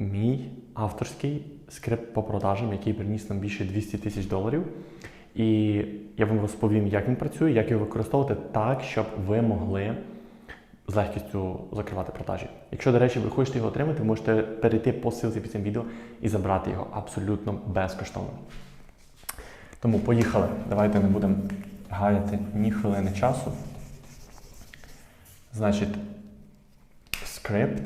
мій авторський скрипт по продажам, який приніс нам більше 200 тисяч доларів. І я вам розповім, як він працює, як його використовувати так, щоб ви могли з легкістю закривати продажі. Якщо, до речі, ви хочете його отримати, можете перейти по ссылці під цим відео і забрати його абсолютно безкоштовно. Тому поїхали. Давайте не будемо гаяти ні хвилини часу. Значить, скрипт.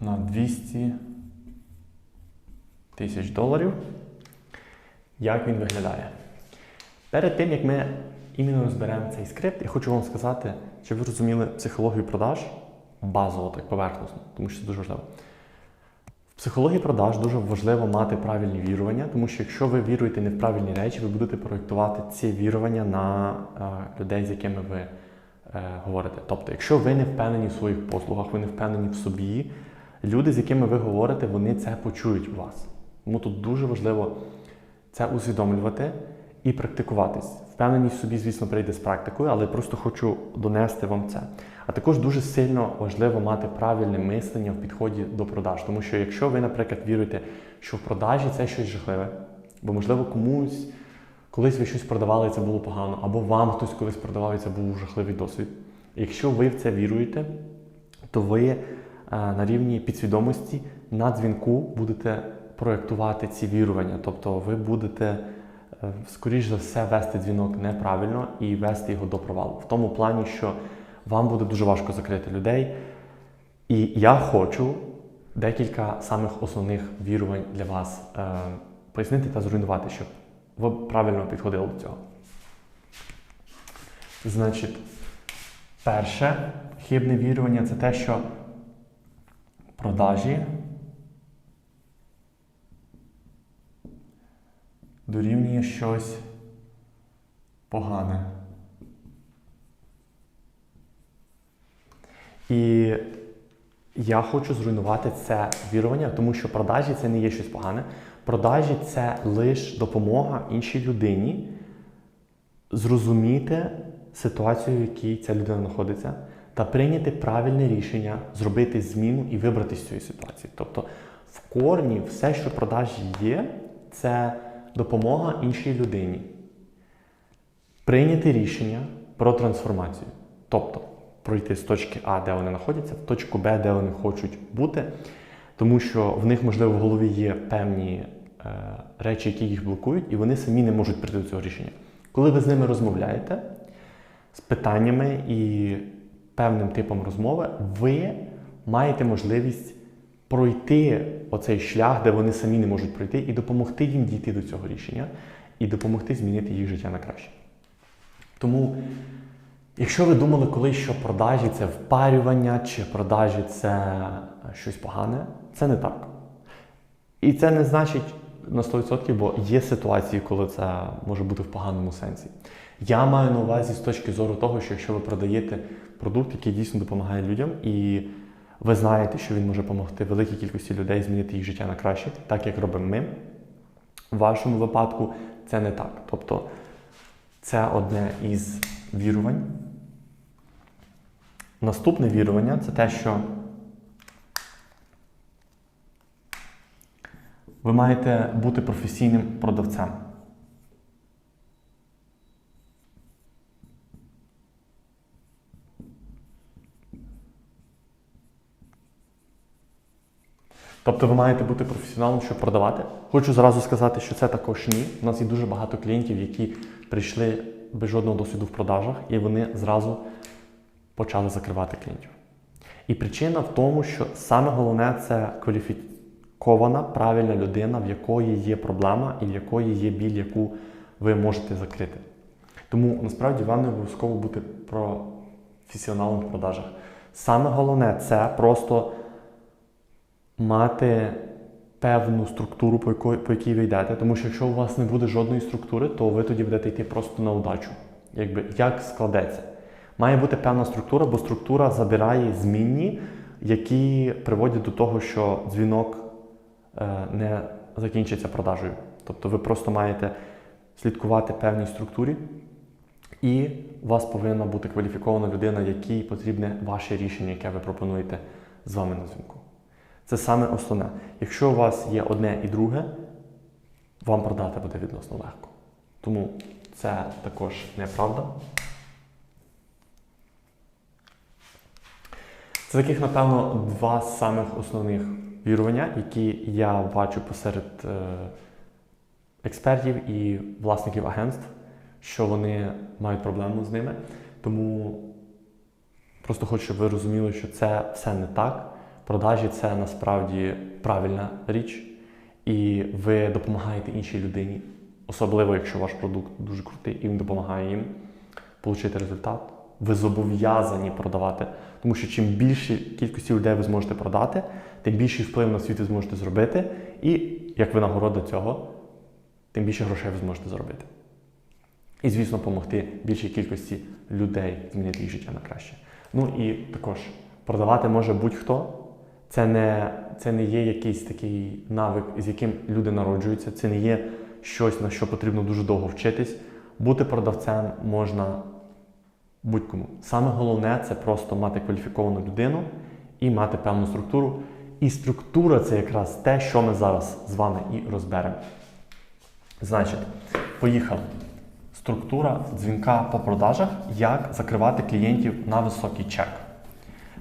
На 200 тисяч доларів. Як він виглядає? Перед тим, як ми іменно розберемо цей скрипт, я хочу вам сказати, чи ви розуміли психологію продаж базово, так поверхносно, тому що це дуже важливо. В психології продаж дуже важливо мати правильні вірування, тому що якщо ви віруєте не в правильні речі, ви будете проєктувати ці вірування на е, людей, з якими ви е, говорите. Тобто, якщо ви не впевнені в своїх послугах, ви не впевнені в собі, люди, з якими ви говорите, вони це почують у вас. Тому тут дуже важливо це усвідомлювати і практикуватись. Впевненість собі, звісно, прийде з практикою, але просто хочу донести вам це. А також дуже сильно важливо мати правильне мислення в підході до продаж. Тому що якщо ви, наприклад, віруєте, що в продажі це щось жахливе, бо, можливо, комусь колись ви щось продавали, і це було погано, або вам хтось колись продавав, і це був жахливий досвід. Якщо ви в це віруєте, то ви на рівні підсвідомості на дзвінку будете проєктувати ці вірування. Тобто ви будете, е, скоріш за все, вести дзвінок неправильно і вести його до провалу. В тому плані, що вам буде дуже важко закрити людей. І я хочу декілька самих основних вірувань для вас е, пояснити та зруйнувати, щоб ви правильно підходили до цього. Значить, перше хибне вірування це те, що продажі дорівнює щось погане. І я хочу зруйнувати це вірування, тому що продажі це не є щось погане. Продажі це лише допомога іншій людині зрозуміти ситуацію, в якій ця людина знаходиться, та прийняти правильне рішення, зробити зміну і вибрати з цієї ситуації. Тобто в корні все, що продажі є, це допомога іншій людині. Прийняти рішення про трансформацію. Тобто пройти з точки А, де вони знаходяться, в точку Б, де вони хочуть бути, тому що в них, можливо, в голові є певні е, речі, які їх блокують, і вони самі не можуть прийти до цього рішення. Коли ви з ними розмовляєте з питаннями і певним типом розмови, ви маєте можливість пройти оцей шлях, де вони самі не можуть пройти, і допомогти їм дійти до цього рішення, і допомогти змінити їх життя на краще. Тому, якщо ви думали колись, що продажі це впарювання, чи продажі це щось погане, це не так. І це не значить на 100%, бо є ситуації, коли це може бути в поганому сенсі. Я маю на увазі з точки зору того, що якщо ви продаєте продукт, який дійсно допомагає людям, і ви знаєте, що він може допомогти великій кількості людей змінити їх життя на краще, так як робимо ми. В вашому випадку це не так. Тобто це одне із вірувань. Наступне вірування це те, що ви маєте бути професійним продавцем. Тобто ви маєте бути професіоналом, щоб продавати. Хочу зразу сказати, що це також ні. У нас є дуже багато клієнтів, які прийшли без жодного досвіду в продажах, і вони зразу почали закривати клієнтів. І причина в тому, що саме головне це кваліфікована, правильна людина, в якої є проблема і в якої є біль, яку ви можете закрити. Тому насправді вам не обов'язково бути професіоналом в продажах. Саме головне це просто мати певну структуру, по якій, по якій ви йдете. Тому що якщо у вас не буде жодної структури, то ви тоді будете йти просто на удачу. Якби як складеться. Має бути певна структура, бо структура забирає змінні, які приводять до того, що дзвінок е, не закінчиться продажею. Тобто ви просто маєте слідкувати певній структурі, І у вас повинна бути кваліфікована людина, якій потрібне ваше рішення, яке ви пропонуєте з вами на дзвінку. Це саме основне. Якщо у вас є одне і друге, вам продати буде відносно легко. Тому це також неправда. Це таких, напевно, два самих основних вірування, які я бачу посеред е, експертів і власників агентств, що вони мають проблему з ними. Тому просто хочу, щоб ви розуміли, що це все не так. Продажі це насправді правильна річ, і ви допомагаєте іншій людині, особливо якщо ваш продукт дуже крутий і він допомагає їм отримати результат. Ви зобов'язані продавати, тому що чим більше кількості людей ви зможете продати, тим більший вплив на світ ви зможете зробити, і як винагорода цього, тим більше грошей ви зможете заробити. І, звісно, допомогти більшій кількості людей змінити їх життя на краще. Ну і також продавати може будь-хто. Це не, це не є якийсь такий навик, з яким люди народжуються, це не є щось, на що потрібно дуже довго вчитись. Бути продавцем можна будь-кому. Саме головне це просто мати кваліфіковану людину і мати певну структуру. І структура це якраз те, що ми зараз з вами і розберемо. Значить, поїхали. Структура дзвінка по продажах, як закривати клієнтів на високий чек.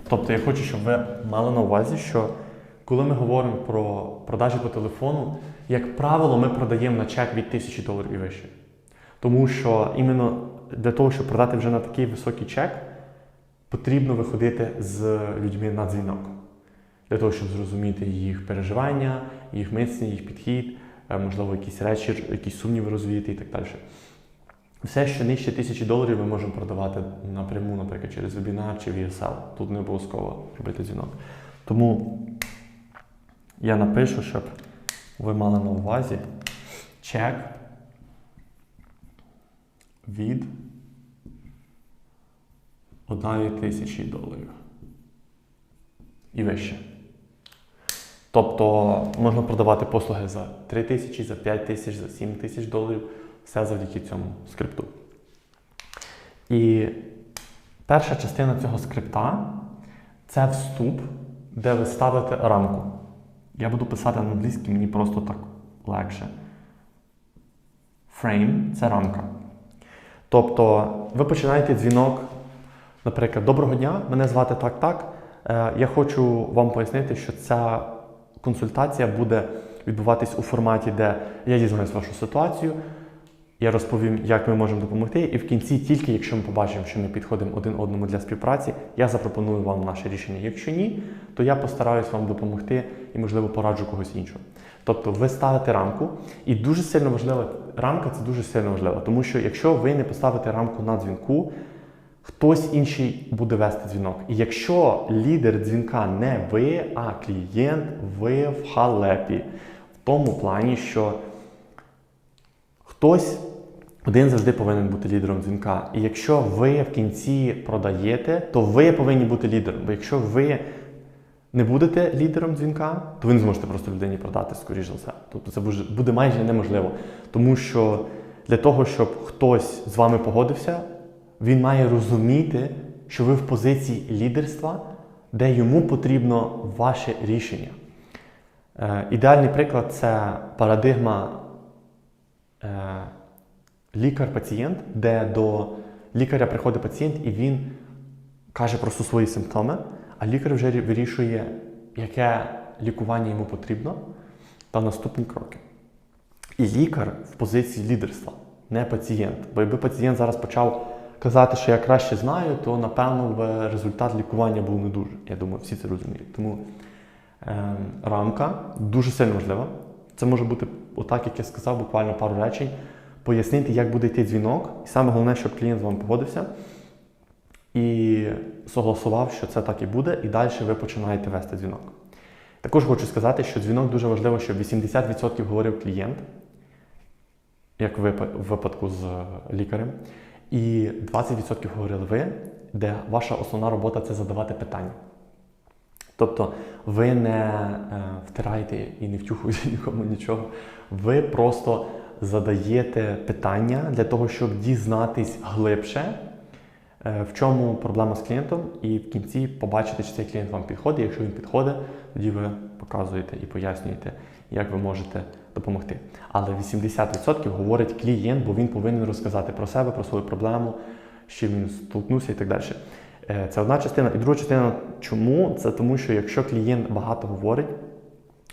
Тобто я хочу, щоб ви мали на увазі, що коли ми говоримо про продажі по телефону, як правило, ми продаємо на чек від 1000 доларів і вище. Тому що іменно для того, щоб продати вже на такий високий чек, потрібно виходити з людьми на дзвінок. Для того, щоб зрозуміти їх переживання, їх мислення, їх підхід, е, можливо, якісь речі, якісь сумніви розвіяти і так далі. Все, що нижче тисячі доларів, ми можемо продавати напряму, наприклад, через вебінар чи VSL. Тут не обов'язково робити дзвінок. Тому я напишу, щоб ви мали на увазі чек від 1 тисячі доларів. І вище. Тобто можна продавати послуги за 3 тисячі, за 5 тисяч, за 7 тисяч доларів. Все завдяки цьому скрипту. І перша частина цього скрипта це вступ, де ви ставите рамку. Я буду писати на мені просто так легше. Frame це рамка. Тобто ви починаєте дзвінок, наприклад, доброго дня, мене звати так-так. Е, Я хочу вам пояснити, що ця консультація буде відбуватись у форматі, де я дізнаюсь вашу ситуацію, я розповім, як ми можемо допомогти, і в кінці, тільки якщо ми побачимо, що ми підходимо один одному для співпраці, я запропоную вам наше рішення. Якщо ні, то я постараюсь вам допомогти і, можливо, пораджу когось іншого. Тобто ви ставите рамку, і дуже сильно важлива рамка це дуже сильно важливо, тому що якщо ви не поставите рамку на дзвінку, хтось інший буде вести дзвінок. І якщо лідер дзвінка не ви, а клієнт, ви в халепі. В тому плані, що хтось один завжди повинен бути лідером дзвінка. І якщо ви в кінці продаєте, то ви повинні бути лідером. Бо якщо ви не будете лідером дзвінка, то ви не зможете просто людині продати, скоріш за все. Тобто це буде- майже неможливо. Тому що для того, щоб хтось з вами погодився, він має розуміти, що ви в позиції лідерства, де йому потрібно ваше рішення. Е, ідеальний приклад це парадигма е, лікар-пацієнт, де до лікаря приходить пацієнт і він каже просто свої симптоми, а лікар вже вирішує, яке лікування йому потрібно та наступні кроки. І лікар в позиції лідерства, не пацієнт. Бо якби пацієнт зараз почав казати, що я краще знаю, то напевно б результат лікування був не дуже. Я думаю, всі це розуміють. Тому ем, рамка дуже сильно важлива. Це може бути отак, як я сказав, буквально пару речень. Пояснити, як буде йти дзвінок. І саме головне, щоб клієнт з вами погодився і согласував, що це так і буде, і далі ви починаєте вести дзвінок. Також хочу сказати, що дзвінок дуже важливо, щоб 80% говорив клієнт, як в випадку з е, лікарем, і 20% говорили ви, де ваша основна робота це задавати питання. Тобто ви не е, втираєте і не втюхуєте нікому нічого. Ви просто задаєте питання для того, щоб дізнатись глибше, е, в чому проблема з клієнтом, і в кінці побачити, чи цей клієнт вам підходить. Якщо він підходить, тоді ви показуєте і пояснюєте, як ви можете допомогти. Але 80% говорить клієнт, бо він повинен розказати про себе, про свою проблему, з чим він столкнувся і так далі. Е, Це одна частина. І друга частина, чому? Це тому, що якщо клієнт багато говорить,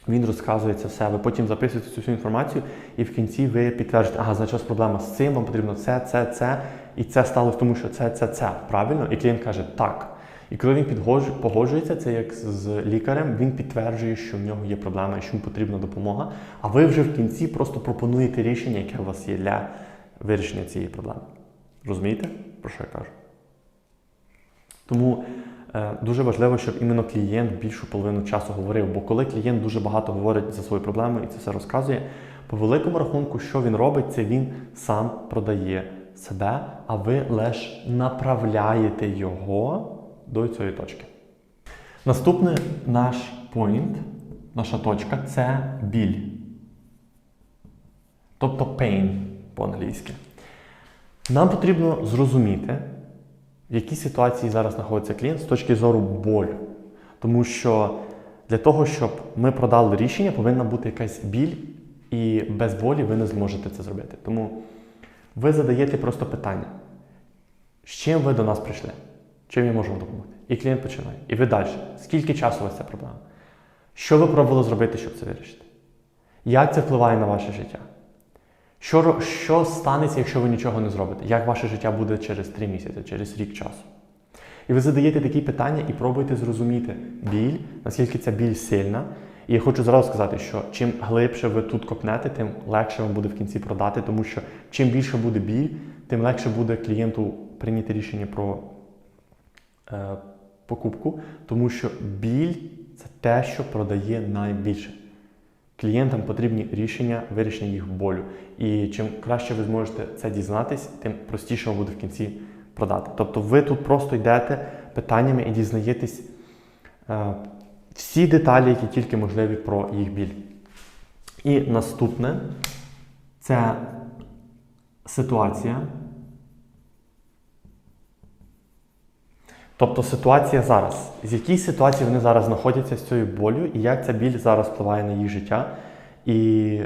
він розказує це все, ви потім записуєте цю всю інформацію, і в кінці ви підтверджуєте, ага, значить, у вас проблема з цим, вам потрібно це, це, це, і це сталося тому, що це, це, це. Правильно? І клієнт каже так. І коли він погоджується, це як з- лікарем, він підтверджує, що в нього є проблема і що йому потрібна допомога. А ви вже в кінці просто пропонуєте рішення, яке у вас є для вирішення цієї проблеми. Розумієте, про що я кажу? Тому дуже важливо, щоб іменно клієнт більшу половину часу говорив. Бо коли клієнт дуже багато говорить за свою проблему і це все розказує, по великому рахунку, що він робить, це він сам продає себе, а ви лише направляєте його до цієї точки. Наступний наш поінт, наша точка це біль. Тобто pain по-англійськи. Нам потрібно зрозуміти, в якій ситуації зараз знаходиться клієнт з точки зору болю. Тому що для того, щоб ми продали рішення, повинна бути якась біль, і без болі ви не зможете це зробити. Тому ви задаєте просто питання: з чим ви до нас прийшли? Чим я можу вам допомогти? І клієнт починає. І ви далі. Скільки часу у вас ця проблема? Що ви пробували зробити, щоб це вирішити? Як це впливає на ваше життя? Що, що станеться, якщо ви нічого не зробите? Як ваше життя буде через 3 місяці, через рік часу? І ви задаєте такі питання і пробуєте зрозуміти біль, наскільки ця біль сильна. І я хочу зразу сказати, що чим глибше ви тут копнете, тим легше вам буде в кінці продати, тому що чим більше буде біль, тим легше буде клієнту прийняти рішення про е, покупку, тому що біль це те, що продає найбільше. Клієнтам потрібні рішення вирішення їх болю. І чим краще ви зможете це дізнатись, тим простіше вам буде в кінці продати. Тобто ви тут просто йдете питаннями і дізнаєтесь е, всі деталі, які тільки можливі про їх біль. І наступне це ситуація. Тобто ситуація зараз. З якій ситуації вони зараз знаходяться з цією болю, і як ця біль зараз впливає на їх життя, і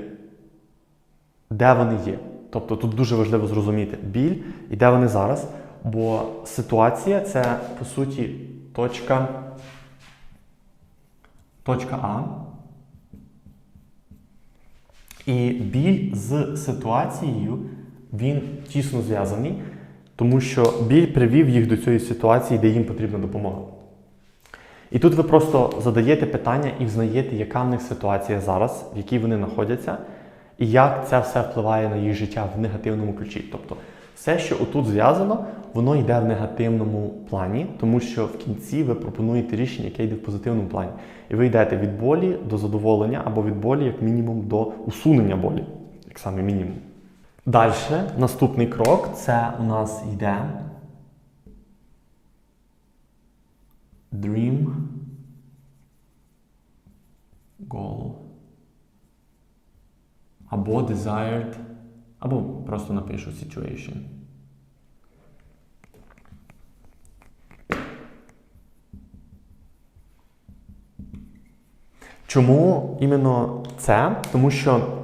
де вони є. Тобто тут дуже важливо зрозуміти біль і де вони зараз. Бо ситуація це, по суті, точка, точка А. І біль з ситуацією він тісно зв'язаний, тому що біль привів їх до цієї ситуації, де їм потрібна допомога. І тут ви просто задаєте питання і взнаєте, яка в них ситуація зараз, в якій вони знаходяться, і як це все впливає на їх життя в негативному ключі. Тобто, все, що отут зв'язано, воно йде в негативному плані, тому що в кінці ви пропонуєте рішення, яке йде в позитивному плані. І ви йдете від болі до задоволення, або від болі, як мінімум, до усунення болі, як саме мінімум. Далі, наступний крок це у нас йде Dream Goal. Або desired, або просто напишу situation. Чому іменно це? Тому що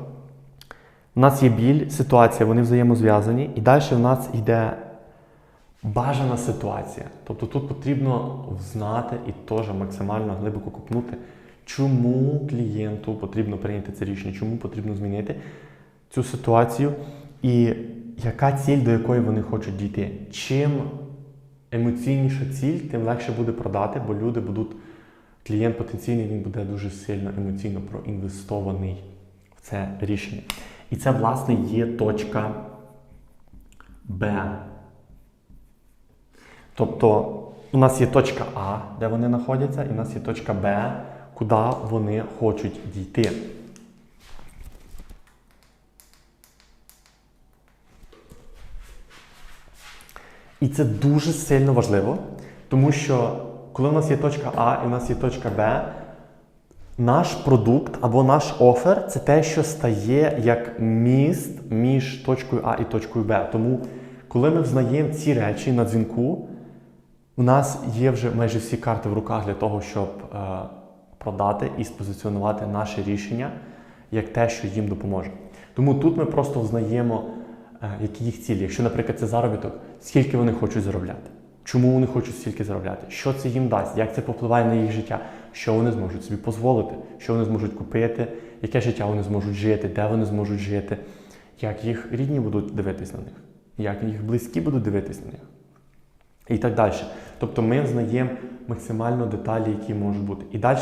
у нас є біль, ситуація, вони взаємозв'язані, і далі в нас йде бажана ситуація. Тобто тут потрібно знати і теж максимально глибоко купнути, чому клієнту потрібно прийняти це рішення, чому потрібно змінити цю ситуацію, і яка ціль, до якої вони хочуть дійти. Чим емоційніша ціль, тим легше буде продати, бо люди будуть, клієнт потенційний, він буде дуже сильно емоційно проінвестований в це рішення. І це, власне, є точка Б. Тобто у нас є точка А, де вони знаходяться, і у нас є точка Б, куди вони хочуть дійти. І це дуже сильно важливо, тому що коли у нас є точка А і у нас є точка Б, Наш продукт або наш офер це те, що стає як міст між точкою А і точкою Б. Тому, коли ми взнаємо ці речі на дзвінку, у нас є вже майже всі карти в руках для того, щоб е, продати і спозиціонувати наше рішення як те, що їм допоможе. Тому тут ми просто взнаємо, е, які їх цілі. Якщо, наприклад, це заробіток, скільки вони хочуть заробляти, чому вони хочуть стільки заробляти, що це їм дасть, як це попливає на їх життя, що вони зможуть собі дозволити, що вони зможуть купити, яке життя вони зможуть жити, де вони зможуть жити, як їх рідні будуть дивитись на них, як їх близькі будуть дивитись на них. І так далі. Тобто ми взнаємо максимально деталі, які можуть бути. І далі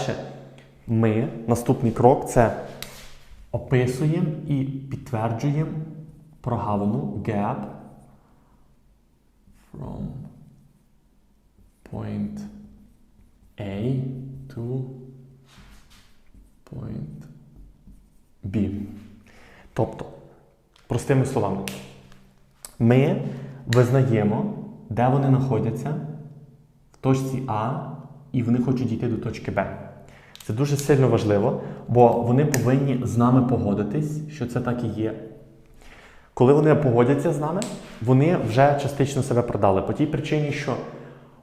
ми, наступний крок це описуємо і підтверджуємо прогалину gap from point A to point B. Тобто, простими словами, ми визнаємо, де вони знаходяться в точці А, і вони хочуть дійти до точки Б. Це дуже сильно важливо, бо вони повинні з нами погодитись, що це так і є. Коли вони погодяться з нами, вони вже частично себе продали по тій причині, що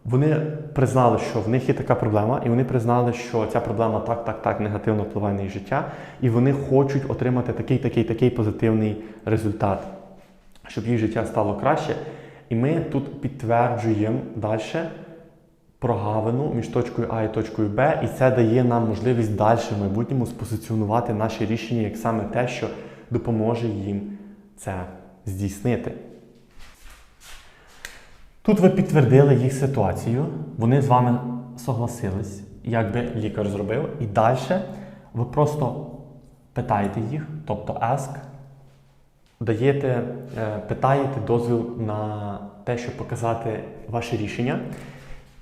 вони признали, що в них є така проблема, і вони признали, що ця проблема так, так, так негативно впливає на їх життя, і вони хочуть отримати такий, такий, такий позитивний результат, щоб їх життя стало краще. І ми тут підтверджуємо далі прогавину між точкою А і точкою Б, і це дає нам можливість далі в майбутньому спозиціонувати наші рішення як саме те, що допоможе їм це здійснити. Тут ви підтвердили їх ситуацію, вони з вами согласились, як би лікар зробив, і далі ви просто питаєте їх, тобто ask, даєте, е, питаєте дозвіл на те, щоб показати ваше рішення.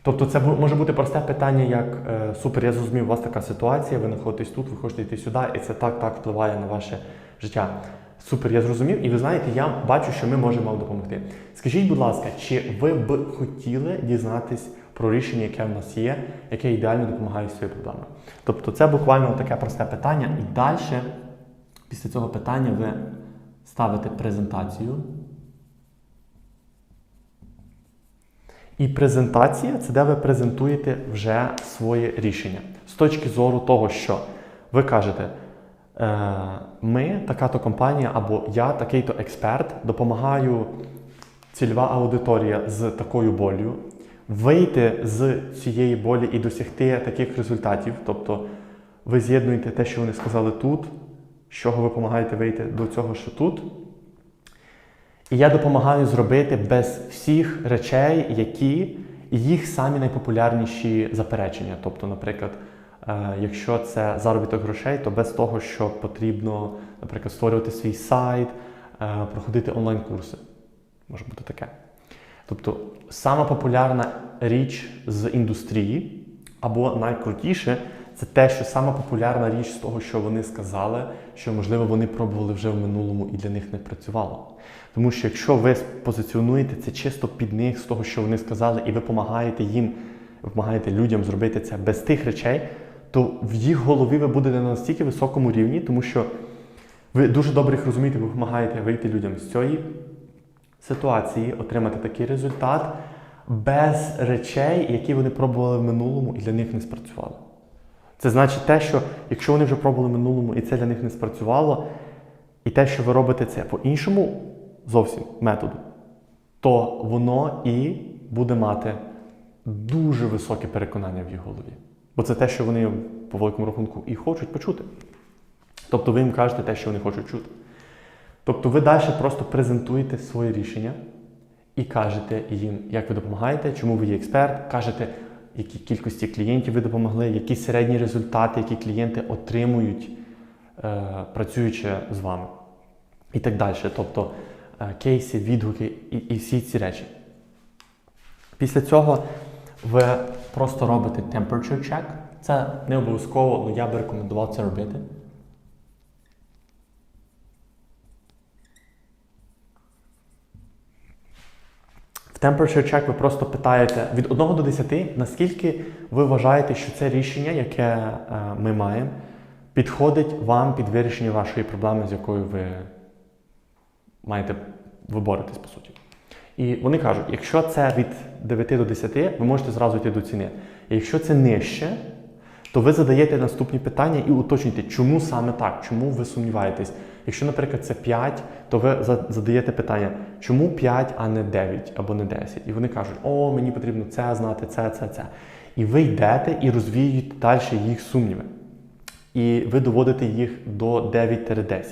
Тобто це може бути просте питання, як е, супер, я зрозумів, у вас така ситуація, ви знаходитесь тут, ви хочете йти сюди, і це так так впливає на ваше життя. Супер, я зрозумів, і ви знаєте, я бачу, що ми можемо вам допомогти. Скажіть, будь ласка, чи ви б хотіли дізнатись про рішення, яке в нас є, яке ідеально допомагає з цією проблемою? Тобто це буквально таке просте питання, і далі, після цього питання, ви ставите презентацію. І презентація це де ви презентуєте вже своє рішення. З точки зору того, що ви кажете, ми, така-то компанія, або я, такий-то експерт, допомагаю цільова аудиторія з такою болю, вийти з цієї болі і досягти таких результатів. Тобто ви з'єднуєте те, що вони сказали тут, з чого ви допомагаєте вийти до цього, що тут. І я допомагаю зробити без всіх речей, які їх самі найпопулярніші заперечення. Тобто, наприклад, е, якщо це заробіток грошей, то без того, що потрібно, наприклад, створювати свій сайт, е, проходити онлайн-курси. Може бути таке. Тобто, сама популярна річ з індустрії, або найкрутіше, це те, що сама популярна річ з того, що вони сказали, що можливо вони пробували вже в минулому і для них не працювало. Тому що якщо ви позиціонуєте це чисто під них з того, що вони сказали, і ви допомагаєте їм, допомагаєте людям зробити це без тих речей, то в їх голові ви будете на настільки високому рівні, тому що ви дуже добре їх розумієте, ви допомагаєте вийти людям з цієї ситуації, отримати такий результат без речей, які вони пробували в минулому і для них не спрацювало. Це значить те, що якщо вони вже пробували в минулому і це для них не спрацювало, і те, що ви робите це по іншому зовсім методу, то воно і буде мати дуже високе переконання в їх голові. Бо це те, що вони по великому рахунку і хочуть почути. Тобто ви їм кажете те, що вони хочуть чути. Тобто ви далі просто презентуєте своє рішення і кажете їм, як ви допомагаєте, чому ви є експерт, кажете, які кількості клієнтів ви допомогли, які середні результати, які клієнти отримують, е, працюючи з вами. І так далі. Тобто е, кейси, відгуки і, і всі ці речі. Після цього ви просто робите temperature check. Це не обов'язково, але я би рекомендував це робити. В temperature check ви просто питаєте від 1 до 10, наскільки ви вважаєте, що це рішення, яке е, ми маємо, підходить вам під вирішення вашої проблеми, з якою ви маєте ви боретесь, по суті. І вони кажуть, якщо це від 9 до 10, ви можете зразу йти до ціни. І якщо це нижче, то ви задаєте наступні питання і уточнюєте, чому саме так, чому ви сумніваєтесь. Якщо, наприклад, це 5, то ви задаєте питання, чому 5, а не 9 або не 10. І вони кажуть, о, мені потрібно це знати, це, це, це. І ви йдете і розвіюєте далі їх сумніви. І ви доводите їх до 9-10.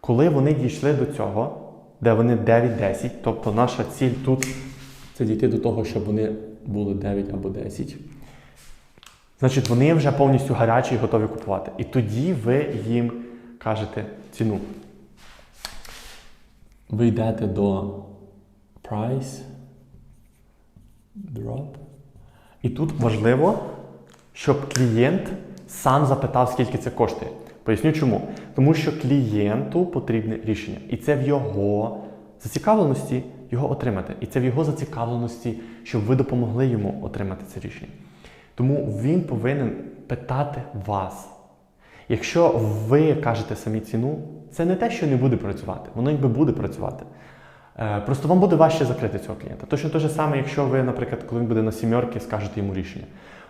Коли вони дійшли до цього, де вони 9-10, тобто наша ціль тут це дійти до того, щоб вони були 9 або 10. Значить, вони вже повністю гарячі і готові купувати. І тоді ви їм кажете ціну. Ви йдете до price drop. І тут важливо, щоб клієнт сам запитав, скільки це коштує. Поясню чому. Тому що клієнту потрібне рішення. І це в його зацікавленості його отримати. І це в його зацікавленості, щоб ви допомогли йому отримати це рішення. Тому він повинен питати вас. Якщо ви кажете самі ціну, це не те, що не буде працювати, воно якби буде працювати. Е, Просто вам буде важче закрити цього клієнта. Точно те ж саме, якщо ви, наприклад, коли він буде на сімерки, скажете йому рішення.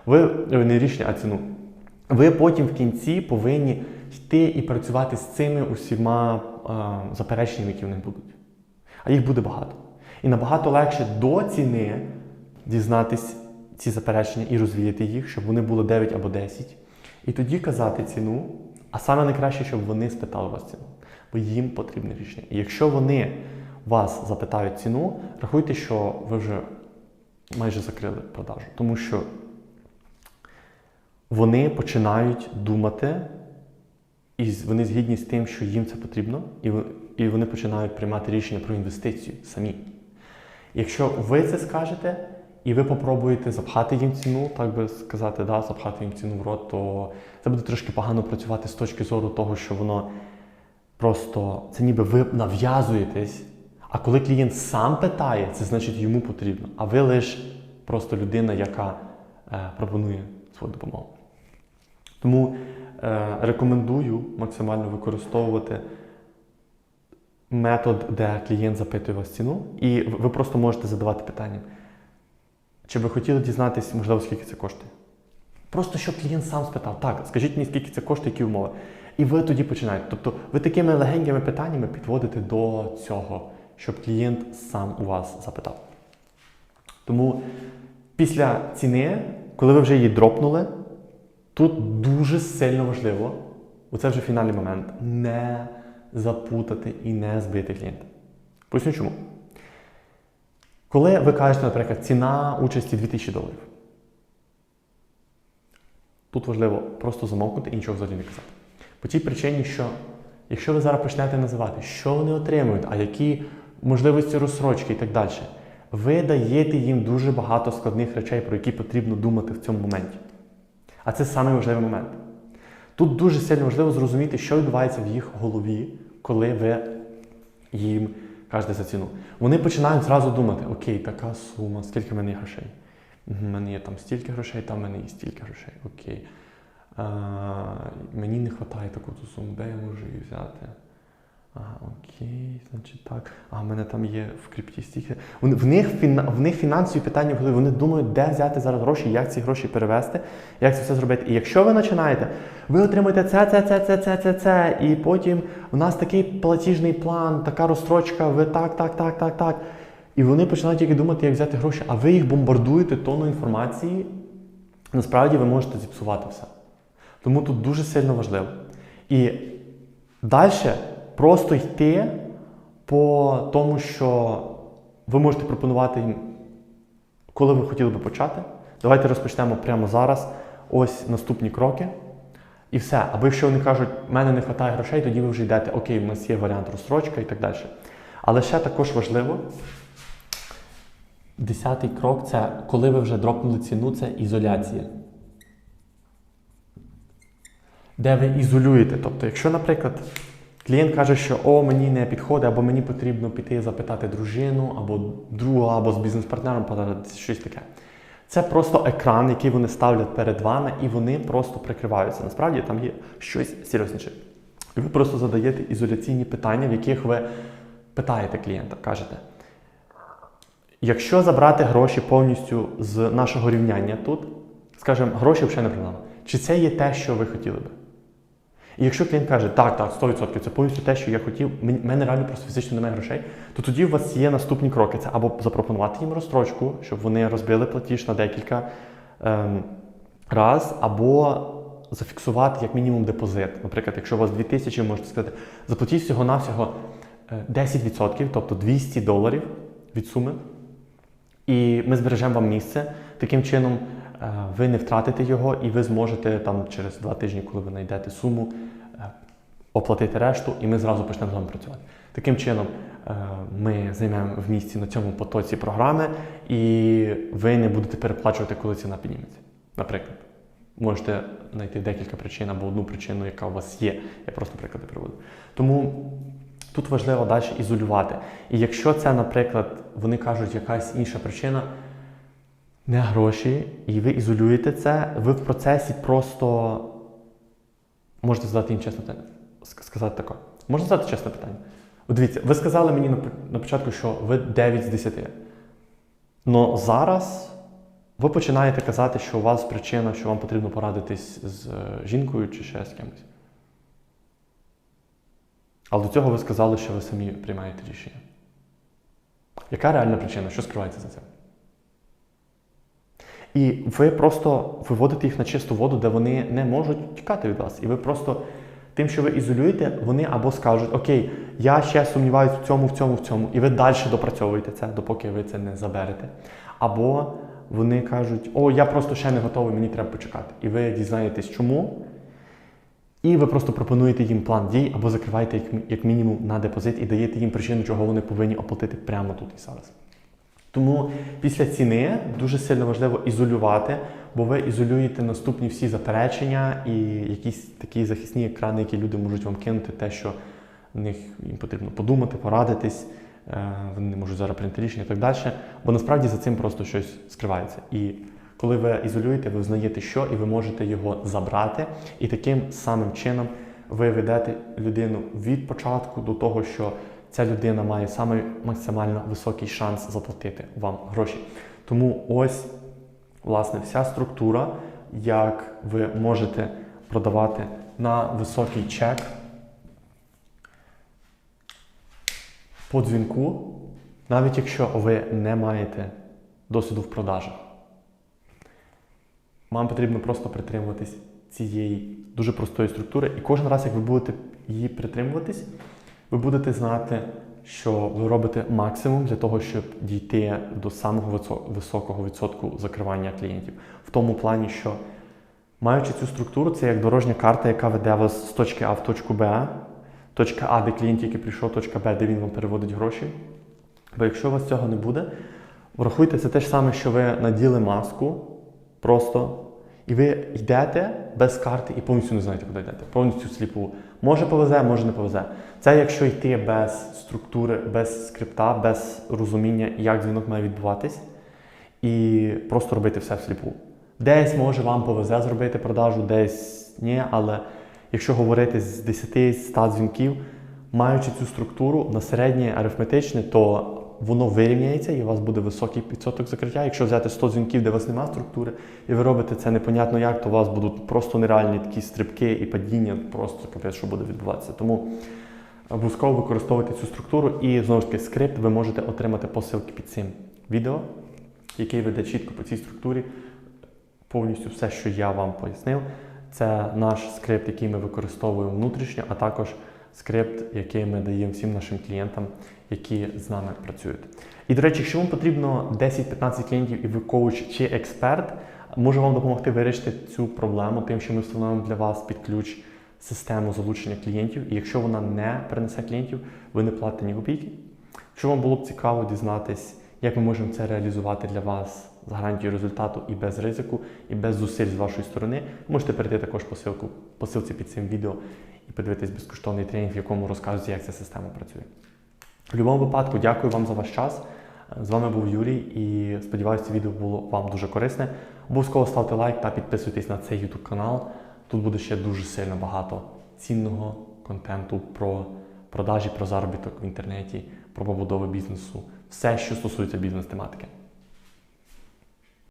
Ви е, не рішення, а ціну. Ви потім в кінці повинні йти і працювати з цими усіма е, запереченнями, які в них будуть. А їх буде багато. І набагато легше до ціни дізнатись ці заперечення і розвіяти їх, щоб вони були 9 або 10. І тоді казати ціну, а саме найкраще, щоб вони спитали вас ціну. Бо їм потрібне рішення. І якщо вони вас запитають ціну, рахуйте, що ви вже майже закрили продажу. Тому що вони починають думати, і вони згідні з тим, що їм це потрібно, і вони починають приймати рішення про інвестицію самі. Якщо ви це скажете, і ви попробуєте запхати їм ціну, так би сказати, да, запхати їм ціну в рот, то це буде трошки погано працювати з точки зору того, що воно просто це ніби ви нав'язуєтесь. А коли клієнт сам питає, це значить йому потрібно. А ви лише просто людина, яка е, пропонує свою допомогу. Тому е, рекомендую максимально використовувати метод, де клієнт запитує вас ціну, і ви просто можете задавати питання. Чи ви хотіли дізнатися, можливо, скільки це коштує? Просто щоб клієнт сам спитав, так, скажіть мені, скільки це коштує, які умови. І ви тоді починаєте. Тобто ви такими легенькими питаннями підводите до цього, щоб клієнт сам у вас запитав. Тому після ціни, коли ви вже її дропнули, тут дуже сильно важливо, оце вже фінальний момент, не запутати і не збити клієнта. Поясню чому. Коли ви кажете, наприклад, ціна участі 2000 доларів, тут важливо просто замовкнути і нічого взагалі не казати. По тій причині, що якщо ви зараз почнете називати, що вони отримують, а які можливості розсрочки і так далі, ви даєте їм дуже багато складних речей, про які потрібно думати в цьому моменті. А це самий важливий момент. Тут дуже сильно важливо зрозуміти, що відбувається в їх голові, коли ви їм кажете за ціну. Вони починають зразу думати: окей, така сума, скільки в мене грошей? У мене є там стільки грошей, там в мене є стільки грошей. Окей. А, мені не вистачає таку суму, де я можу її взяти? Ага, окей, значить так. А в мене там є в крипті стільки. В них, в них фінансові питання в голові, вони думають, де взяти зараз гроші, як ці гроші перевести, як це все зробити. І якщо ви починаєте, ви отримаєте це, це, це, це, це, це, це, і потім у нас такий платіжний план, така розстрочка, ви так, так, так, так, так. І вони починають тільки думати, як взяти гроші, а ви їх бомбардуєте тонною інформації, насправді ви можете зіпсувати все. Тому тут дуже сильно важливо. І далі просто йти по тому, що ви можете пропонувати їм, коли ви хотіли би почати. Давайте розпочнемо прямо зараз. Ось наступні кроки. І все. Або якщо вони кажуть, в мене не вистачає грошей, тоді ви вже йдете, окей, у нас є варіант розстрочка і так далі. Але ще також важливо. Десятий крок це коли ви вже дропнули ціну, це ізоляція. Де ви ізолюєте. Тобто, якщо, наприклад, Клієнт каже, що о, мені не підходить, або мені потрібно піти запитати дружину, або друга, або з бізнес-партнером щось таке. Це просто екран, який вони ставлять перед вами, і вони просто прикриваються. Насправді там є щось серйозніше. Ви просто задаєте ізоляційні питання, в яких ви питаєте клієнта, кажете. Якщо забрати гроші повністю з нашого рівняння тут, скажімо, гроші взагалі не проблема. Чи це є те, що ви хотіли би? І якщо клієнт каже, так, так, 100%, це повністю те, що я хотів, в мене реально просто фізично немає грошей, то тоді у вас є наступні кроки. Це або запропонувати їм розстрочку, щоб вони розбили платіж на декілька ем, раз, або зафіксувати як мінімум депозит. Наприклад, якщо у вас 2000, ви можете сказати, заплатіть всього-навсього е, 10%, тобто 200 доларів від суми, і ми збережемо вам місце. Таким чином, е, ви не втратите його, і ви зможете там через два тижні, коли ви знайдете суму, е, оплатити решту, і ми зразу почнемо з вами працювати. Таким чином, е, ми займемо в місці на цьому потоці програми, і ви не будете переплачувати, коли ціна підніметься. Наприклад, можете знайти декілька причин або одну причину, яка у вас є. Я просто приклади приводу. Тому тут важливо далі ізолювати. І якщо це, наприклад, вони кажуть, якась інша причина, не гроші, і ви ізолюєте це, ви в процесі просто можете задати їм чесне питання. Сказати таке. Можна задати чесне питання? От дивіться, ви сказали мені на початку, що ви 9 з 10. Но зараз ви починаєте казати, що у вас причина, що вам потрібно порадитись з е, жінкою чи ще з кимось. Але до цього ви сказали, що ви самі приймаєте рішення. Яка реальна причина? Що скривається за цим? І ви просто виводите їх на чисту воду, де вони не можуть тікати від вас. І ви просто тим, що ви ізолюєте, вони або скажуть, окей, я ще сумніваюся в цьому, в цьому, в цьому, і ви далі допрацьовуєте це, допоки ви це не заберете. Або вони кажуть, о, я просто ще не готовий, мені треба почекати. І ви дізнаєтесь, чому. І ви просто пропонуєте їм план дій або закриваєте як, мінімум на депозит і даєте їм причину, чого вони повинні оплатити прямо тут і зараз. Тому після ціни дуже сильно важливо ізолювати, бо ви ізолюєте наступні всі заперечення і якісь такі захисні екрани, які люди можуть вам кинути, те, що в них їм потрібно подумати, порадитись, е, вони не можуть зараз прийняти рішення і так далі. Бо насправді за цим просто щось скривається. І коли ви ізолюєте, ви знаєте, що, і ви можете його забрати. І таким самим чином ви ведете людину від початку до того, що ця людина має саме максимально високий шанс заплатити вам гроші. Тому ось, власне, вся структура, як ви можете продавати на високий чек по дзвінку, навіть якщо ви не маєте досвіду в продажах. Вам потрібно просто притримуватись цієї дуже простої структури, і кожен раз, як ви будете її притримуватись, ви будете знати, що ви робите максимум для того, щоб дійти до самого високого відсотку закривання клієнтів. В тому плані, що маючи цю структуру, це як дорожня карта, яка веде вас з точки А в точку Б, точка А, де клієнт тільки прийшов, точка Б, де він вам переводить гроші. Бо якщо у вас цього не буде, врахуйте, це те ж саме, що ви наділи маску просто, і ви йдете без карти і повністю не знаєте, куди йдете. Повністю сліпу. Може повезе, може не повезе. Це якщо йти без структури, без скрипта, без розуміння, як дзвінок має відбуватись, і просто робити все всліпу. Десь може вам повезе зробити продажу, десь ні, але якщо говорити з 10-100 дзвінків, маючи цю структуру на середнє арифметичне, то воно вирівняється і у вас буде високий відсоток закриття. Якщо взяти 100 дзвінків, де у вас немає структури, і ви робите це непонятно як, то у вас будуть просто нереальні такі стрибки і падіння, просто капець, що буде відбуватися. Тому обов'язково використовуйте цю структуру і знову ж таки скрипт ви можете отримати посилки під цим відео, який веде чітко по цій структурі. Повністю все, що я вам пояснив, це наш скрипт, який ми використовуємо внутрішньо, а також скрипт, який ми даємо всім нашим клієнтам, які з нами працюють. І, до речі, якщо вам потрібно 10-15 клієнтів і ви коуч чи експерт, можу вам допомогти вирішити цю проблему, тим, що ми встановимо для вас під ключ систему залучення клієнтів. І якщо вона не принесе клієнтів, ви не платите ні копійки. Якщо вам було б цікаво дізнатись, як ми можемо це реалізувати для вас з гарантією результату і без ризику, і без зусиль з вашої сторони. Можете перейти також по ссылку, по ссылці під цим відео і подивитись безкоштовний тренінг, в якому розказується, як ця система працює. В будь-якому випадку, дякую вам за ваш час. З вами був Юрій і сподіваюся, це відео було вам дуже корисне. Обов'язково ставте лайк та підписуйтесь на цей YouTube канал. Тут буде ще дуже сильно багато цінного контенту про продажі, про заробіток в інтернеті, про побудову бізнесу, все, що стосується бізнес-тематики.